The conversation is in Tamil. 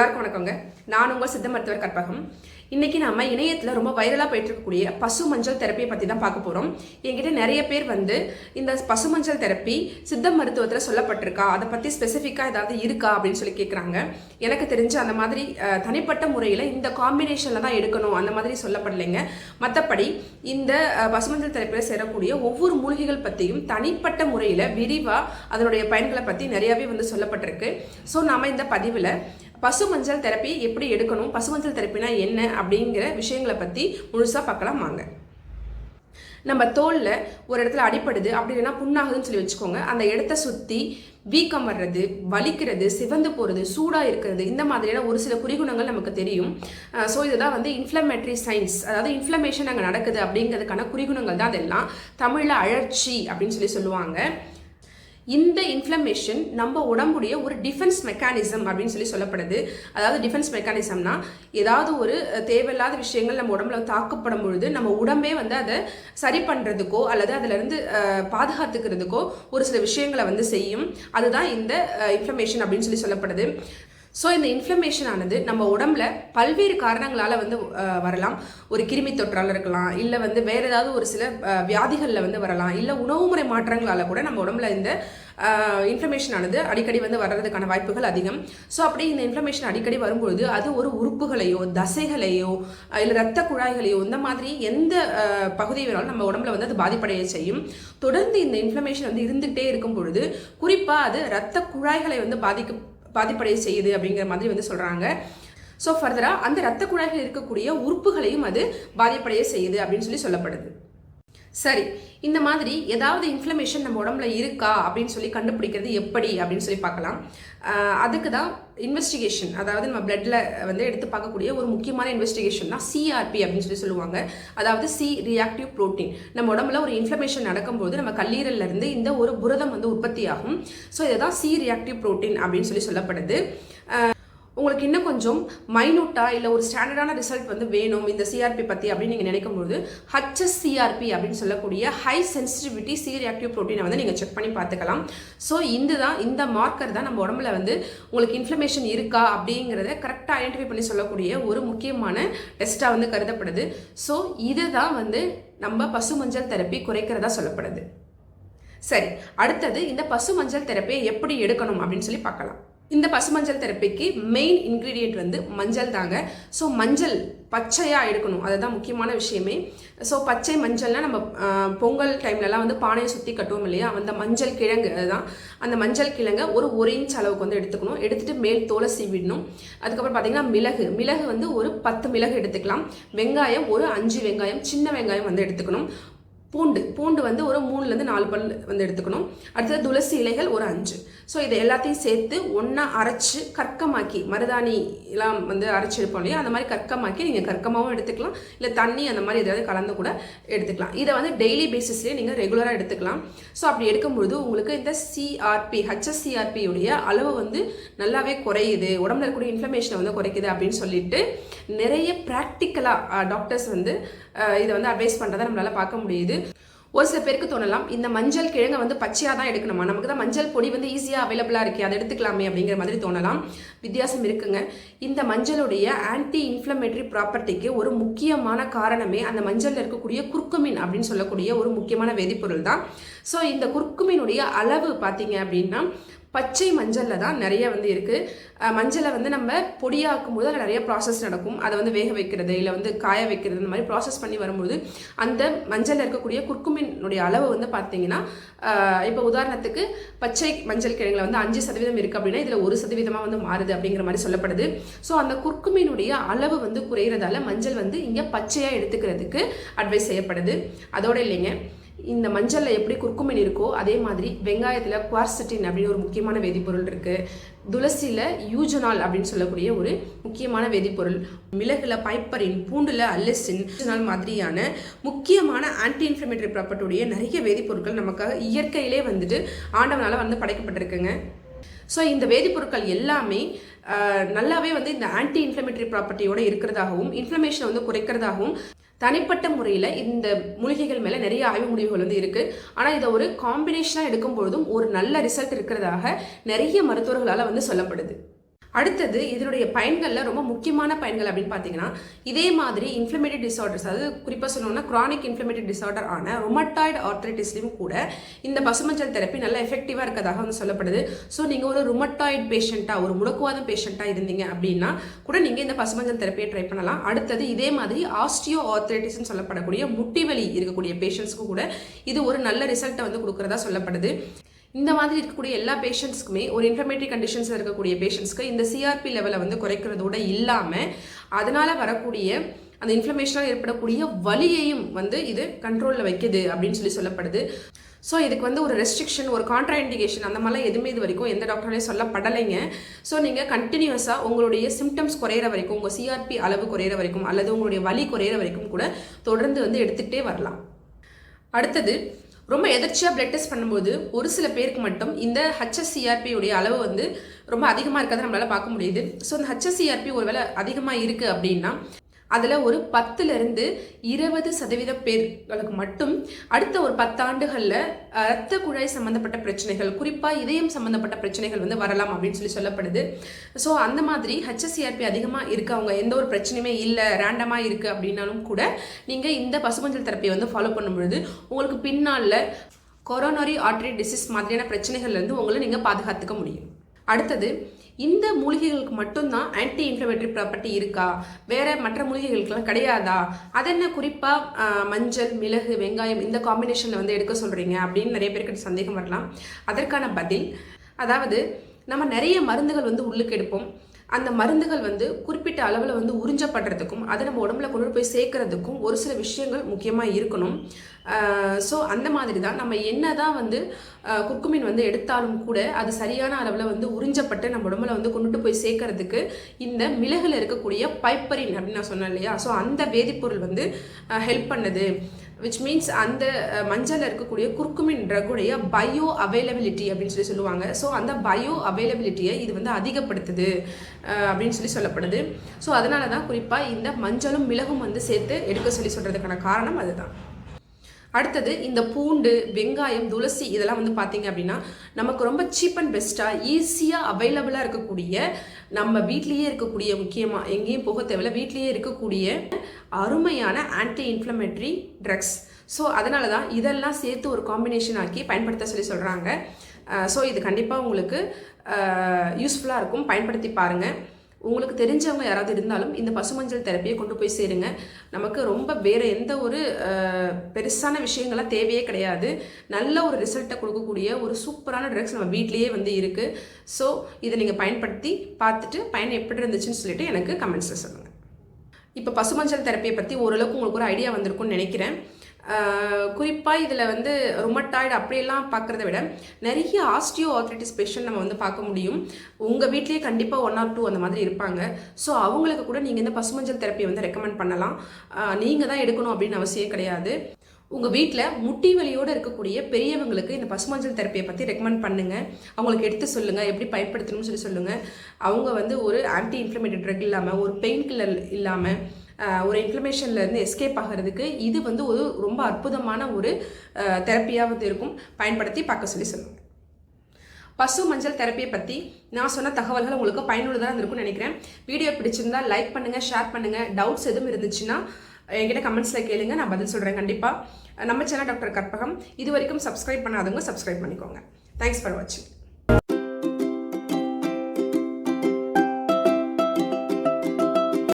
எல்லாருக்கும் வணக்கங்க. நான் உங்கள் சித்த மருத்துவர் கற்பகம். இன்னைக்கு நம்ம இணையத்தில் ரொம்ப வைரலாக போயிட்டு இருக்கக்கூடிய பசு மஞ்சள் தெரப்பியை பற்றி தான் பார்க்க போகிறோம் என்கிட்ட நிறைய பேர் வந்து இந்த பசு மஞ்சள் தெரப்பி சித்த மருத்துவத்தில் சொல்லப்பட்டிருக்கா அதை பற்றி ஸ்பெசிஃபிக்காக ஏதாவது இருக்கா அப்படின்னு சொல்லி கேட்குறாங்க எனக்கு தெரிஞ்சு அந்த மாதிரி தனிப்பட்ட முறையில் இந்த காம்பினேஷனில் தான் எடுக்கணும் அந்த மாதிரி சொல்லப்படலைங்க. மற்றபடி இந்த பசுமஞ்சள் தெரப்பியில் சேரக்கூடிய ஒவ்வொரு மூலிகைகள் பற்றியும் தனிப்பட்ட முறையில் விரிவாக அதனுடைய பயன்களை பற்றி நிறையாவே வந்து சொல்லப்பட்டிருக்கு. ஸோ நாம் இந்த பதிவில் பசு மஞ்சள் தெரப்பி எப்படி எடுக்கணும்? பசு மஞ்சள் தெரப்பினா என்ன? அப்படிங்கிற விஷயங்களை பற்றி முழுசாக பார்க்கலாம் வாங்க. நம்ம தோலில் ஒரு இடத்துல அடிப்படுது அப்படி இல்லைன்னா புண்ணாகுதுன்னு சொல்லி வச்சுக்கோங்க. அந்த இடத்த சுற்றி வீக்கம் வர்றது வலிக்கிறது சிவந்து போகிறது சூடாக இருக்கிறது இந்த மாதிரியான ஒரு சில குறிகுணங்கள் நமக்கு தெரியும். ஸோ இதுதான் வந்து இன்ஃப்ளமேட்ரி சைன்ஸ் அதாவது இன்ஃப்ளமேஷன் அங்கே நடக்குது அப்படிங்கிறதுக்கான குறிகுணங்கள் தான் அதெல்லாம். தமிழில் அழற்சி அப்படின்னு சொல்லி சொல்லுவாங்க. இந்த இன்ஃப்ளமேஷன் நம்ம உடம்புடைய ஒரு டிஃபென்ஸ் மெக்கானிசம் அப்படின்னு சொல்லி சொல்லப்படுது. அதாவது டிஃபென்ஸ் மெக்கானிசம்னா ஏதாவது ஒரு தேவையில்லாத விஷயங்கள் நம்ம உடம்புல தாக்கப்படும் பொழுது நம்ம உடம்பே வந்து அதை சரி பண்ணுறதுக்கோ அல்லது அதிலிருந்து பாதுகாத்துக்கிறதுக்கோ ஒரு சில விஷயங்களை வந்து செய்யும். அதுதான் இந்த இன்ஃப்ளமேஷன் அப்படின்னு சொல்லி சொல்லப்படுது. ஸோ இந்த இன்ஃப்ளமேஷன் ஆனது நம்ம உடம்புல பல்வேறு காரணங்களால் வந்து வரலாம். ஒரு கிருமி தொற்றால் இருக்கலாம் இல்லை வந்து வேறு ஏதாவது ஒரு சில வியாதிகளில் வந்து வரலாம் இல்லை உணவு முறை மாற்றங்களால் கூட நம்ம உடம்புல இந்த இன்ஃப்ளமேஷன் ஆனது அடிக்கடி வந்து வர்றதுக்கான வாய்ப்புகள் அதிகம். ஸோ அப்படி இந்த இன்ஃப்ளமேஷன் அடிக்கடி வரும்பொழுது அது ஒரு உறுப்புகளையோ தசைகளையோ இல்லை ரத்த குழாய்களையோ இந்த மாதிரி எந்த பகுதி பகுதியை வேணாலும் நம்ம உடம்புல வந்து அது பாதிப்படைய செய்யும். தொடர்ந்து இந்த இன்ஃப்ளமேஷன் வந்து இருந்துகிட்டே இருக்கும் பொழுது குறிப்பாக அது ரத்த குழாய்களை வந்து பாதிக்க பாதிப்படைய செய்யுது அப்படிங்கிற மாதிரி வந்து சொல்கிறாங்க ஸோ ஃபர்தராக அந்த ரத்த குழாய்கள் இருக்கக்கூடிய உறுப்புகளையும் அது பாதிப்படைய செய்யுது அப்படின்னு சொல்லி சொல்லப்படுது. சரி இந்த மாதிரி ஏதாவது இன்ஃப்ளமேஷன் நம்ம உடம்புல இருக்கா அப்படின்னு சொல்லி கண்டுபிடிக்கிறது எப்படி அப்படின்னு சொல்லி பார்க்கலாம். அதுக்கு தான் இன்வெஸ்டிகேஷன் அதாவது நம்ம பிளட்டில் வந்து எடுத்து பார்க்கக்கூடிய ஒரு முக்கியமான இன்வெஸ்டிகேஷன் தான் சிஆர்பி அப்படின்னு சொல்லி சொல்லுவாங்க. அதாவது சி ரியாக்டிவ் புரோட்டீன் நம்ம உடம்புல ஒரு இன்ஃப்ளமேஷன் நடக்கும்போது நம்ம கல்லீரல்ல இருந்து இந்த ஒரு புரதம் வந்து உற்பத்தி ஆகும் ஸோ இதுதான் சி ரியாக்டிவ் புரோட்டீன் அப்படின்னு சொல்லி சொல்லப்படுது. உங்களுக்கு இன்னும் கொஞ்சம் மைனூட்டா இல்லை ஒரு ஸ்டாண்டர்டான ரிசல்ட் வந்து வேணும் இந்த சிஆர்பி பற்றி அப்படின்னு நீங்கள் நினைக்கும்போது ஹச்எஸ்சிஆர்பி அப்படின்னு சொல்லக்கூடிய ஹை சென்சிட்டிவிட்டி சி ரியாக்டிவ் ப்ரோட்டீனை வந்து நீங்கள் செக் பண்ணி பார்த்துக்கலாம். ஸோ இந்த தான் இந்த மார்க்கர் தான் நம்ம உடம்புல வந்து உங்களுக்கு இன்ஃப்ளமேஷன் இருக்கா அப்படிங்கிறத கரெக்டாக ஐடென்டிஃபை பண்ணி சொல்லக்கூடிய ஒரு முக்கியமான டெஸ்ட்டாக வந்து கருதப்படுது. ஸோ இதை தான் வந்து நம்ம பசு மஞ்சள் தெரப்பி குறைக்கிறதா சொல்லப்படுது. சரி அடுத்தது இந்த பசு மஞ்சள் தெரப்பியை எப்படி எடுக்கணும் அப்படின்னு சொல்லி பார்க்கலாம். இந்த பசுமஞ்சள் தெரப்பிக்கு மெயின் இன்க்ரீடியண்ட் வந்து மஞ்சள் தாங்க. ஸோ மஞ்சள் பச்சையாக எடுக்கணும். அதுதான் முக்கியமான விஷயமே. ஸோ பச்சை மஞ்சள்னால் நம்ம பொங்கல் டைம்லலாம் வந்து பானையை சுற்றி கட்டுவோம் இல்லையா? அந்த மஞ்சள் கிழங்கு அதுதான். அந்த மஞ்சள் கிழங்கை ஒரு ஒரு இன்ச் அளவுக்கு வந்து எடுத்துக்கணும். எடுத்துகிட்டு மேல் தோலை சீவிடணும். அதுக்கப்புறம் பார்த்தீங்கன்னா மிளகு. மிளகு வந்து ஒரு பத்து மிளகு எடுத்துக்கலாம். வெங்காயம் ஒரு அஞ்சு வெங்காயம் சின்ன வெங்காயம் வந்து எடுத்துக்கணும். பூண்டு. பூண்டு வந்து ஒரு மூணுலேருந்து நாலு பல் வந்து எடுத்துக்கணும். அடுத்தது துளசி இலைகள் ஒரு அஞ்சு. ஸோ இதை எல்லாத்தையும் சேர்த்து ஒன்றா அரைச்சு கற்கமாக்கி மருதாணி எல்லாம் வந்து அரைச்சி எடுப்போம் இல்லையா? அந்த மாதிரி கற்கமாக்கி நீங்கள் கற்கமாகவும் எடுத்துக்கலாம். இல்லை தண்ணி அந்த மாதிரி எதாவது கலந்து கூட எடுத்துக்கலாம். இதை வந்து டெய்லி பேசிஸ்லேயே நீங்கள் ரெகுலராக எடுத்துக்கலாம். ஸோ அப்படி எடுக்கும்பொழுது உங்களுக்கு இந்த சிஆர்பி ஹச்எஸ்சிஆர்பி உடைய அளவு வந்து நல்லாவே குறையுது. உடம்புல இருக்கக்கூடிய இன்ஃப்ளமேஷனை வந்து குறைக்குது அப்படின்னு சொல்லிட்டு நிறைய ப்ராக்டிக்கலாக டாக்டர்ஸ் வந்து இதை வந்து அட்வைஸ் பண்ணுறதை நம்மளால் பார்க்க முடியுது. ஒரு சில பேருக்கு தோணலாம் இந்த மஞ்சள் கிழங்கை வந்து பச்சையாக தான் எடுக்கணுமா? நமக்கு தான் மஞ்சள் பொடி வந்து ஈஸியாக அவைலபிளாக இருக்கே அதை எடுத்துக்கலாமே அப்படிங்கிற மாதிரி தோணலாம். வித்தியாசம் இருக்குங்க. இந்த மஞ்சளுடைய ஆன்டி இன்ஃப்ளமேட்டரி ப்ராப்பர்ட்டிக்கு ஒரு முக்கியமான காரணமே அந்த மஞ்சளில் இருக்கக்கூடிய குர்க்குமின் அப்படின்னு சொல்லக்கூடிய ஒரு முக்கியமான வேதிப்பொருள் தான் ஸோ இந்த குர்க்குமினுடைய அளவு பார்த்தீங்க அப்படின்னா பச்சை மஞ்சளில் தான் நிறைய வந்து இருக்குது மஞ்சளை வந்து நம்ம பொடியாக்கும் போது அதில் நிறைய ப்ராசஸ் நடக்கும். அதை வந்து வேக வைக்கிறது இல்லை வந்து காய வைக்கிறது இந்த மாதிரி ப்ராசஸ் பண்ணி வரும்போது அந்த மஞ்சளில் இருக்கக்கூடிய குர்க்குமினுடைய அளவு வந்து பார்த்தீங்கன்னா இப்போ உதாரணத்துக்கு பச்சை மஞ்சள் கிழங்குல வந்து அஞ்சு சதவீதம் இருக்குது அப்படின்னா இதில் ஒரு சதவீதமாக வந்து மாறுது அப்படிங்கிற மாதிரி சொல்லப்படுது. ஸோ அந்த குர்க்குமினுடைய அளவு வந்து குறையிறதால மஞ்சள் வந்து இங்கே பச்சையாக எடுத்துக்கிறதுக்கு அட்வைஸ் செய்யப்படுது. அதோடு இல்லைங்க. இந்த மஞ்சளில் எப்படி குர்குமின் இருக்கோ அதே மாதிரி வெங்காயத்தில் குவார்சிட்டின் அப்படின்னு ஒரு முக்கியமான வேதிப்பொருள் இருக்குது துளசியில் யூஜனால் அப்படின்னு சொல்லக்கூடிய ஒரு முக்கியமான வேதிப்பொருள். மிளகுல பைப்பரின் பூண்டுல அல்லசின் யூஜனால் மாதிரியான முக்கியமான ஆன்டி இன்ஃப்ளமேட்டரி ப்ராப்பர்ட்டியுடைய நிறைய வேதிப்பொருட்கள் நமக்காக இயற்கையிலே வந்துட்டு ஆண்டவனால் வந்து படைக்கப்பட்டிருக்குங்க. ஸோ இந்த வேதிப்பொருட்கள் எல்லாமே நல்லாவே வந்து இந்த ஆன்டி இன்ஃப்ளமேட்டரி ப்ராப்பர்ட்டியோட இருக்கிறதாகவும் இன்ஃப்ளமேஷனை வந்து குறைக்கிறதாகவும் தனிப்பட்ட முறையில் இந்த மூலிகைகள் மேலே நிறைய ஆய்வு முடிவுகள் வந்து இருக்குது ஆனால் இதை ஒரு காம்பினேஷனாக எடுக்கும் பொழுதும் ஒரு நல்ல ரிசல்ட் இருக்கிறதாக நிறைய மருத்துவர்களால் வந்து சொல்லப்படுது. அடுத்தது இதனுடைய பயன்களில் ரொம்ப முக்கியமான பயன்கள் அப்படின்னு பார்த்தீங்கன்னா இதே மாதிரி இன்ஃப்ளமேட்டிவ் டிசார்டர்ஸ் அதாவது குறிப்பாக சொல்லணும்னா க்ரானிக் இன்ஃப்ளமேட்டிவ் டிசார்டர் ஆன ரொமட்டாய்டு ஆர்த்ரைட்டிஸ்லையும் கூட இந்த பசுமஞ்சள் தெரப்பி நல்லா எஃபெக்டிவாக இருக்கதாக வந்து சொல்லப்படுது. ஸோ நீங்கள் ஒரு ருமட்டாய்டு பேஷண்ட்டாக ஒரு முடக்குவாதம் பேஷண்ட்டாக இருந்தீங்க அப்படின்னா கூட நீங்கள் இந்த பசுமஞ்சள் தெரப்பியை ட்ரை பண்ணலாம். அடுத்தது இதே மாதிரி ஆஸ்டியோ ஆர்த்ரைட்டிஸ்னு சொல்லப்படக்கூடிய முட்டி வலி இருக்கக்கூடிய பேஷண்ட்ஸ்க்கு கூட இது ஒரு நல்ல ரிசல்ட்டை வந்து கொடுக்குறதா சொல்லப்படுது. இந்த மாதிரி இருக்கக்கூடிய எல்லா பேஷண்ட்ஸ்க்குமே ஒரு இன்ஃப்ளமேட்டரி கண்டிஷன்ஸில் இருக்கக்கூடிய பேஷண்ட்ஸ்க்கு இந்த சிஆர்பி லெவலை வந்து குறைக்கிறதோட இல்லாமல் அதனால் வரக்கூடிய அந்த இன்ஃப்ளமேஷனால் ஏற்படக்கூடிய வலியையும் வந்து இது கண்ட்ரோலில் வைக்குது அப்படின்னு சொல்லி சொல்லப்படுது. ஸோ இதுக்கு வந்து ஒரு ரெஸ்ட்ரிக்ஷன் ஒரு கான்ட்ரா இண்டிகேஷன் அந்த மாதிரிலாம் எதுவுமே இது வரைக்கும் எந்த டாக்டராலையும் சொல்லப்படலைங்க. ஸோ நீங்கள் கண்டினியூஸாக உங்களுடைய சிம்டம்ஸ் குறையிற வரைக்கும் உங்கள் சிஆர்பி அளவு குறையிற வரைக்கும் அல்லது உங்களுடைய வலி குறையிற வரைக்கும் கூட தொடர்ந்து வந்து எடுத்துகிட்டே வரலாம். அடுத்தது ரொம்ப எதிர்ச்சியாக பிளட் டெஸ்ட் பண்ணும்போது ஒரு சில பேருக்கு மட்டும் இந்த ஹச்எஸ்சிஆர்பி உடைய அளவு வந்து ரொம்ப அதிகமாக இருக்கிறத நம்மளால் பார்க்க முடியுது. ஸோ இந்த ஹச்எஸ்சிஆர்பி ஒருவேளை அதிகமாக இருக்குது அப்படின்னா அதில் ஒரு பத்துலேருந்து இருபது சதவீத பேர்களுக்கு மட்டும் அடுத்த ஒரு பத்தாண்டுகளில் இரத்த குழாய் சம்மந்தப்பட்ட பிரச்சனைகள் குறிப்பாக இதயம் சம்மந்தப்பட்ட பிரச்சனைகள் வந்து வரலாம் அப்படின்னு சொல்லி சொல்லப்படுது. ஸோ அந்த மாதிரி ஹெச்எஸ்சிஆர்பி அதிகமாக இருக்கவங்க எந்த ஒரு பிரச்சனையுமே இல்லை ரேண்டமாக இருக்குது அப்படின்னாலும் கூட நீங்கள் இந்த பசுமஞ்சள் தெரப்பியை வந்து ஃபாலோ பண்ணும்பொழுது உங்களுக்கு பின்னால் கொரோனரி ஆர்டரி டிசீஸ் மாதிரியான பிரச்சனைகள்லேருந்து உங்களை நீங்கள் பாதுகாத்துக்க முடியும். அடுத்தது இந்த மூலிகைகளுக்கு மட்டும்தான் ஆன்டி இன்ஃப்ளமேட்டரி ப்ராப்பர்ட்டி இருக்கா? வேற மற்ற மூலிகைகளுக்கெல்லாம் கிடையாதா? அது என்ன குறிப்பாக மஞ்சள் மிளகு வெங்காயம் இந்த காம்பினேஷனில் வந்து எடுக்க சொல்கிறீங்க அப்படின்னு நிறைய பேருக்கு சந்தேகம் வரலாம். அதற்கான பதில் அதாவது நம்ம நிறைய மருந்துகள் வந்து உள்ளுக்கு எடுப்போம். அந்த மருந்துகள் வந்து குறிப்பிட்ட அளவில் வந்து உறிஞ்சப்படுறதுக்கும் அதை நம்ம உடம்புல கொண்டு போய் சேர்க்கறதுக்கும் ஒரு சில விஷயங்கள் முக்கியமாக இருக்கணும். ஸோ அந்த மாதிரி தான் நம்ம என்ன தான் வந்து குக்குமின் வந்து எடுத்தாலும் கூட அது சரியான அளவில் வந்து உறிஞ்சப்பட்டு நம்ம உடம்புல வந்து கொண்டுட்டு போய் சேர்க்கறதுக்கு இந்த மிளகில் இருக்கக்கூடிய பைப்பரின் அப்படின்னு நான் சொன்னேன் இல்லையா? ஸோ அந்த வேதிப்பொருள் வந்து ஹெல்ப் பண்ணுது. விச் மீன்ஸ் அந்த மஞ்சளில் இருக்கக்கூடிய குர்குமின் ட்ரக்குடைய பயோ அவைலபிலிட்டி அப்படின்னு சொல்லி சொல்லுவாங்க. ஸோ அந்த பயோ அவைலபிலிட்டியை இது வந்து அதிகப்படுத்துது அப்படின்னு சொல்லி சொல்லப்படுது. ஸோ அதனால தான் குறிப்பாக இந்த மஞ்சளும் மிளகும் வந்து சேர்த்து எடுக்க சொல்லி சொல்கிறதுக்கான காரணம் அதுதான். அடுத்தது இந்த பூண்டு வெங்காயம் துளசி இதெல்லாம் வந்து பார்த்தீங்க அப்படின்னா நமக்கு ரொம்ப சீப் அண்ட் பெஸ்ட்டாக ஈஸியாக அவைலபிளாக இருக்கக்கூடிய நம்ம வீட்லேயே இருக்கக்கூடிய முக்கியமாக எங்கேயும் போக தேவையில்ல வீட்லேயே இருக்கக்கூடிய அருமையான ஆன்டி இன்ஃப்ளமேட்ரி ட்ரக்ஸ் ஸோ அதனால தான் இதெல்லாம் சேர்த்து ஒரு காம்பினேஷன் ஆக்கி பயன்படுத்த சொல்லி சொல்கிறாங்க ஸோ இது கண்டிப்பாக உங்களுக்கு யூஸ்ஃபுல்லாக இருக்கும். பயன்படுத்தி பாருங்கள் உங்களுக்கு தெரிஞ்சவங்க யாராவது இருந்தாலும் இந்த பசுமஞ்சள் தெரப்பியை கொண்டு போய் சேருங்க. நமக்கு ரொம்ப வேறு எந்த ஒரு பெருசான விஷயங்கள்லாம் தேவையே கிடையாது. நல்ல ஒரு ரிசல்ட்டை கொடுக்கக்கூடிய ஒரு சூப்பரான ட்ரக்ஸ் நம்ம வீட்லேயே வந்து இருக்குது ஸோ இதை நீங்கள் பயன்படுத்தி பார்த்துட்டு பயன் எப்படி இருந்துச்சுன்னு சொல்லிட்டு எனக்கு கமெண்ட்ஸில் சொல்லுங்கள் இப்போ பசுமஞ்சள் தெரப்பியை பற்றி ஓரளவுக்கு உங்களுக்கு ஒரு ஐடியா வந்திருக்கும்னு நினைக்கிறேன். குறிப்பாக இதில் வந்து ரொமட்டாய்டு அப்படியெல்லாம் பார்க்குறத விட நிறைய ஆஸ்டியோ ஆர்த்ரைட்டிஸ் பேஷண்ட் நம்ம வந்து பார்க்க முடியும். உங்கள் வீட்லேயே கண்டிப்பாக ஒன் ஆர் டூ அந்த மாதிரி இருப்பாங்க. ஸோ அவங்களுக்கு கூட நீங்கள் இந்த பசுமஞ்சள் தெரப்பியை வந்து ரெக்கமெண்ட் பண்ணலாம். நீங்கள் தான் எடுக்கணும் அப்படின்னு அவசியம் கிடையாது. உங்கள் வீட்டில் முட்டி வலியோடு இருக்கக்கூடிய பெரியவங்களுக்கு இந்த பசுமஞ்சள் தெரப்பியை பற்றி ரெக்கமெண்ட் பண்ணுங்கள் அவங்களுக்கு எடுத்து சொல்லுங்கள் எப்படி பயன்படுத்தணும்னு சொல்லி சொல்லுங்கள் அவங்க வந்து ஒரு ஆன்டி இன்ஃப்ளமேட்டட் ட்ரக் இல்லாமல் ஒரு பெயின் கில்லர் இல்லாமல் ஒரு இன்ஃப்ளமேஷன்லேருந்து எஸ்கேப் ஆகிறதுக்கு இது வந்து ஒரு ரொம்ப அற்புதமான ஒரு தெரப்பியாக வந்து இருக்கும். பயன்படுத்தி பார்க்க சொல்லி சொல்லுங்கள் பசு மஞ்சள் தெரப்பியை பற்றி நான் சொன்ன தகவல்கள் உங்களுக்கு பயனுள்ளதாக இருந்திருக்கும்னு நினைக்கிறேன். வீடியோ பிடிச்சிருந்தா லைக் பண்ணுங்கள் ஷேர் பண்ணுங்கள் டவுட்ஸ் எதுவும் இருந்துச்சுன்னா என்கிட்ட கமெண்ட்ஸில் கேளுங்க நான் பதில் சொல்கிறேன் கண்டிப்பாக நம்ம சேனல் டாக்டர் கற்பகம். இது வரைக்கும் சப்ஸ்கிரைப் பண்ணாதவங்க சப்ஸ்கிரைப் பண்ணிக்கோங்க. தேங்க்ஸ் ஃபார் வாட்சிங்